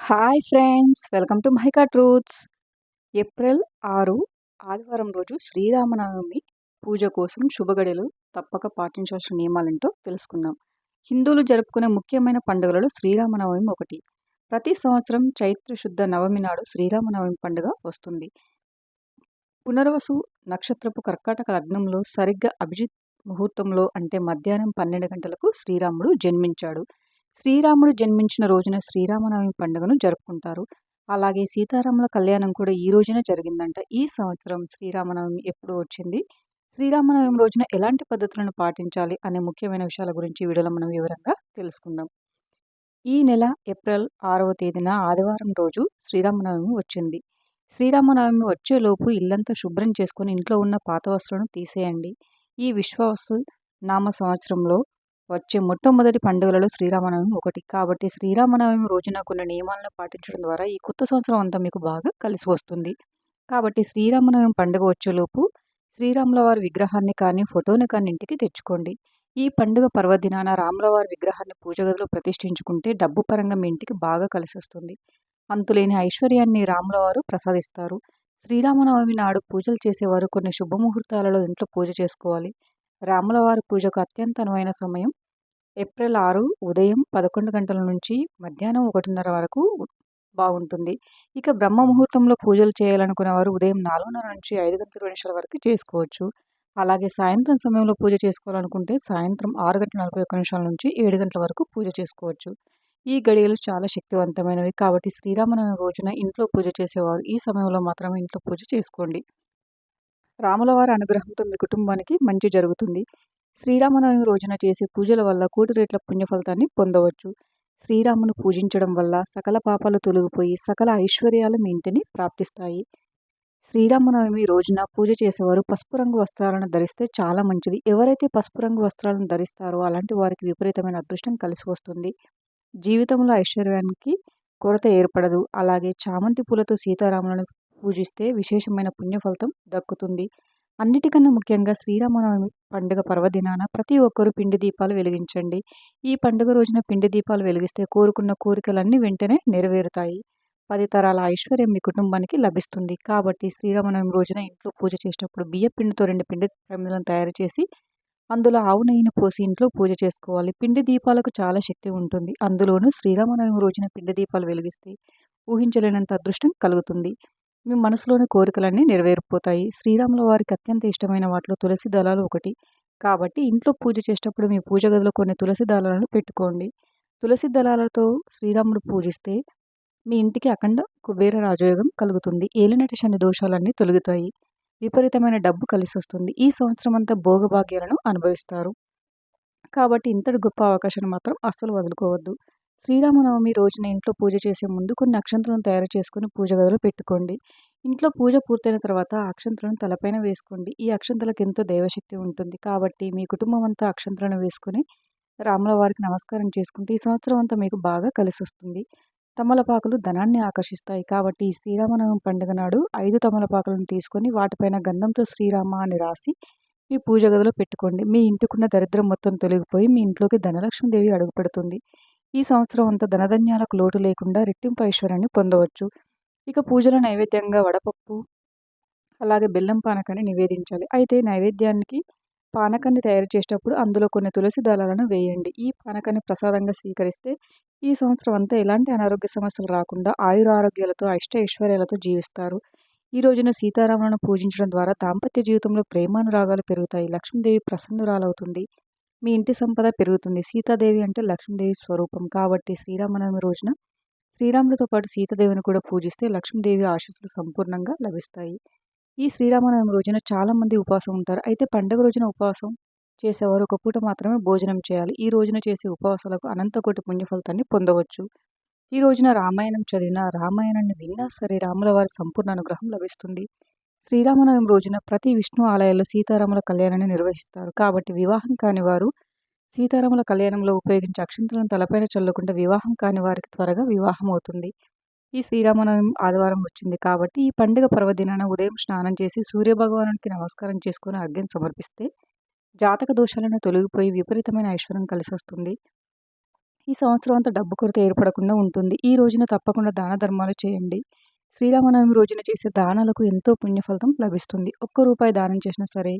Hi friends welcome to మైకా truths. April ఆరు ఆదివారం రోజు శ్రీరామనవమి పూజ కోసం శుభగడియలు తప్పక పాటించాల్సిన నియమాలేంటో తెలుసుకుందాం. హిందువులు జరుపుకునే ముఖ్యమైన పండుగలలో శ్రీరామనవమి ఒకటి. ప్రతి సంవత్సరం చైత్ర శుద్ధ నవమి నాడు శ్రీరామనవమి పండుగ వస్తుంది. పునర్వసు నక్షత్రపు కర్కాటక లగ్నంలో సరిగ్గా అభిజిత్ ముహూర్తంలో అంటే మధ్యాహ్నం పన్నెండు గంటలకు శ్రీరాముడు జన్మించాడు. శ్రీరాముడు జన్మించిన రోజున శ్రీరామనవమి పండుగను జరుపుకుంటారు. అలాగే సీతారాముల కళ్యాణం కూడా ఈ రోజున జరిగిందంట. ఈ సంవత్సరం శ్రీరామనవమి ఎప్పుడు వచ్చింది. శ్రీరామనవమి రోజున ఎలాంటి పద్ధతులను పాటించాలి అనే ముఖ్యమైన విషయాల గురించి వీడియోలో మనం వివరంగా తెలుసుకుందాం. ఈ నెల ఏప్రిల్ ఆరవ తేదీన ఆదివారం రోజు శ్రీరామనవమి వచ్చింది. శ్రీరామనవమి వచ్చేలోపు ఇల్లంతా శుభ్రం చేసుకొని ఇంట్లో ఉన్న పాత వస్తువులను తీసేయండి. ఈ విశ్వాసు నామ సంవత్సరంలో వచ్చే మొట్టమొదటి పండుగలలో శ్రీరామనవమి ఒకటి. కాబట్టి శ్రీరామనవమి రోజున కొన్ని నియమాలను పాటించడం ద్వారా ఈ కొత్త సంవత్సరం అంతా మీకు బాగా కలిసి వస్తుంది. కాబట్టి శ్రీరామనవమి పండుగ వచ్చేలోపు శ్రీరాముల వారి విగ్రహాన్ని కానీ ఫోటోని కానీ ఇంటికి తెచ్చుకోండి. ఈ పండుగ పర్వదినాన రాముల వారి విగ్రహాన్ని పూజ గదిలో ప్రతిష్ఠించుకుంటే డబ్బు పరంగా మీ ఇంటికి బాగా కలిసి వస్తుంది. అంతులేని ఐశ్వర్యాన్ని రాముల వారు ప్రసాదిస్తారు. శ్రీరామనవమి నాడు పూజలు చేసేవారు కొన్ని శుభముహూర్తాలలో ఇంట్లో పూజ చేసుకోవాలి. రాములవారి పూజకు అత్యంత అనువైన సమయం ఏప్రిల్ ఆరు ఉదయం పదకొండు గంటల నుంచి మధ్యాహ్నం ఒకటిన్నర వరకు బాగుంటుంది. ఇక బ్రహ్మ ముహూర్తంలో పూజలు చేయాలనుకునే వారు ఉదయం నాలుగున్నర నుంచి ఐదు గంటల నిమిషాల వరకు చేసుకోవచ్చు. అలాగే సాయంత్రం సమయంలో పూజ చేసుకోవాలనుకుంటే సాయంత్రం ఆరు గంటల నలభై ఒక్క నిమిషాల నుంచి ఏడు గంటల వరకు పూజ చేసుకోవచ్చు. ఈ గడియలు చాలా శక్తివంతమైనవి కాబట్టి శ్రీరామనవమి రోజున ఇంట్లో పూజ చేసేవారు. ఈ సమయంలో మాత్రమే ఇంట్లో పూజ చేసుకోండి. రాములవారి అనుగ్రహంతో మీ కుటుంబానికి మంచి జరుగుతుంది. శ్రీరామనవమి రోజున చేసే పూజల వల్ల కోటి రేట్ల పుణ్యఫలితాన్ని పొందవచ్చు. శ్రీరామును పూజించడం వల్ల సకల పాపాలు తొలగిపోయి సకల ఐశ్వర్యాలు మీ ఇంటిని ప్రాప్తిస్తాయి. శ్రీరామనవమి రోజున పూజ చేసేవారు పసుపు రంగు వస్త్రాలను ధరిస్తే చాలా మంచిది. ఎవరైతే పసుపు రంగు వస్త్రాలను ధరిస్తారో అలాంటి వారికి విపరీతమైన అదృష్టం కలిసి వస్తుంది. జీవితంలో ఐశ్వర్యానికి కొరత ఏర్పడదు. అలాగే చామంతి పూలతో సీతారాములను పూజిస్తే విశేషమైన పుణ్యఫలితం దక్కుతుంది. అన్నిటికన్నా ముఖ్యంగా శ్రీరామనవమి పండుగ పర్వదినాన ప్రతి ఒక్కరూ పిండి దీపాలు వెలిగించండి. ఈ పండుగ రోజున పిండి దీపాలు వెలిగిస్తే కోరుకున్న కోరికలన్నీ వెంటనే నెరవేరుతాయి. పది తరాల ఐశ్వర్యం మీ కుటుంబానికి లభిస్తుంది. కాబట్టి శ్రీరామనవమి రోజున ఇంట్లో పూజ చేసేటప్పుడు బియ్య పిండితో రెండు పిండి ప్రమిదలను తయారు చేసి అందులో ఆవు నెయ్యిని పోసి ఇంట్లో పూజ చేసుకోవాలి. పిండి దీపాలకు చాలా శక్తి ఉంటుంది. అందులోనూ శ్రీరామనవమి రోజున పిండి దీపాలు వెలిగిస్తే ఊహించలేనంత అదృష్టం కలుగుతుంది. మీ మనసులోని కోరికలన్నీ నెరవేరిపోతాయి. శ్రీరాముల వారికి అత్యంత ఇష్టమైన వాటిలో తులసి దళాలు ఒకటి. కాబట్టి ఇంట్లో పూజ చేసేటప్పుడు మీ పూజ గదిలో కొన్ని తులసి దళాలను పెట్టుకోండి. తులసి దళాలతో శ్రీరాముడు పూజిస్తే మీ ఇంటికి అఖండ కుబేర రాజయోగం కలుగుతుంది. ఏలినటి శని దోషాలన్నీ తొలగుతాయి. విపరీతమైన డబ్బు కలిసి వస్తుంది ఈ సంవత్సరం అంతా భోగభాగ్యాలను అనుభవిస్తారు. కాబట్టి ఇంతటి గొప్ప అవకాశాన్ని మాత్రం అస్సలు వదులుకోవద్దు. శ్రీరామనవమి రోజున ఇంట్లో పూజ చేసే ముందు కొన్ని అక్షంతలను తయారు చేసుకుని పూజ గదిలో పెట్టుకోండి. ఇంట్లో పూజ పూర్తయిన తర్వాత అక్షంతలను తలపైన వేసుకోండి. ఈ అక్షంతలకు ఎంతో దైవశక్తి ఉంటుంది. కాబట్టి మీ కుటుంబం అంతా అక్షంతలను వేసుకుని రాముల వారికి నమస్కారం చేసుకుంటే ఈ సంవత్సరం అంతా మీకు బాగా కలిసి వస్తుంది. తమలపాకులు ధనాన్ని ఆకర్షిస్తాయి. కాబట్టి ఈ శ్రీరామనవమి పండుగ నాడు ఐదు తమలపాకులను తీసుకొని వాటిపైన గంధంతో శ్రీరామ అని రాసి మీ పూజ గదిలో పెట్టుకోండి. మీ ఇంటికున్న దరిద్రం మొత్తం తొలగిపోయి మీ ఇంట్లోకి ధనలక్ష్మీదేవి అడుగుపెడుతుంది. ఈ సంవత్సరం అంతా ధనధన్యాలకు లోటు లేకుండా రెట్టింపు ఐశ్వర్యాన్ని పొందవచ్చు. ఇక పూజల నైవేద్యంగా వడపప్పు అలాగే బెల్లం పానకాన్ని నివేదించాలి. అయితే నైవేద్యానికి పానకాన్ని తయారు చేసేటప్పుడు అందులో కొన్ని తులసి దళాలను వేయండి. ఈ పానకాన్ని ప్రసాదంగా స్వీకరిస్తే ఈ సంవత్సరం అంతా ఎలాంటి అనారోగ్య సమస్యలు రాకుండా ఆయుర ఆరోగ్యాలతో అష్ట ఐశ్వర్యాలతో జీవిస్తారు. ఈ రోజున సీతారాములను పూజించడం ద్వారా దాంపత్య జీవితంలో ప్రేమానురాగాలు పెరుగుతాయి. లక్ష్మీదేవి ప్రసన్నురాలవుతుంది. మీ ఇంటి సంపద పెరుగుతుంది. సీతాదేవి అంటే లక్ష్మీదేవి స్వరూపం. కాబట్టి శ్రీరామనవమి రోజున శ్రీరాములతో పాటు సీతాదేవిని కూడా పూజిస్తే లక్ష్మీదేవి ఆశస్సులు సంపూర్ణంగా లభిస్తాయి. ఈ శ్రీరామనవమి రోజున చాలామంది ఉపవాసం ఉంటారు. అయితే పండుగ రోజున ఉపవాసం చేసేవారు ఒక పూట మాత్రమే భోజనం చేయాలి. ఈ రోజున చేసే ఉపవాసాలకు అనంతకోటి పుణ్యఫలితాన్ని పొందవచ్చు. ఈ రోజున రామాయణం చదివినా రామాయణాన్ని విన్నా సరే రాముల వారి సంపూర్ణ అనుగ్రహం లభిస్తుంది. శ్రీరామనవమి రోజున ప్రతి విష్ణు ఆలయాల్లో సీతారాముల కళ్యాణాన్ని నిర్వహిస్తారు. కాబట్టి వివాహం కాని వారు సీతారాముల కళ్యాణంలో ఉపయోగించే అక్షంతలను తలపైన చల్లకుండా వివాహం కాని వారికి త్వరగా వివాహం అవుతుంది. ఈ శ్రీరామనవమి ఆదివారం వచ్చింది కాబట్టి ఈ పండుగ పర్వదినాన ఉదయం స్నానం చేసి సూర్యభగవానునికి నమస్కారం చేసుకుని అర్ఘ్యం సమర్పిస్తే జాతక దోషాలను తొలగిపోయి విపరీతమైన ఐశ్వర్యం కలిసి వస్తుంది. ఈ సంవత్సరం అంతా డబ్బు కొరత ఏర్పడకుండా ఉంటుంది. ఈ రోజున తప్పకుండా దాన ధర్మాలు చేయండి. శ్రీరామనవమి రోజున చేసే దానాలకు ఎంతో పుణ్యఫలితం లభిస్తుంది. ఒక్క రూపాయి దానం చేసినా సరే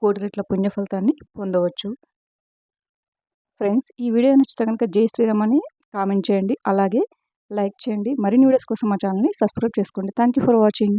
కోటి రెట్ల పుణ్యఫలితాన్ని పొందవచ్చు. ఫ్రెండ్స్ ఈ వీడియో నచ్చితే కనుక జై శ్రీరామ్ అని కామెంట్ చేయండి. అలాగే లైక్ చేయండి. మరిన్ని వీడియోస్ కోసం మా ఛానల్ని సబ్స్క్రైబ్ చేసుకోండి. Thank you for watching.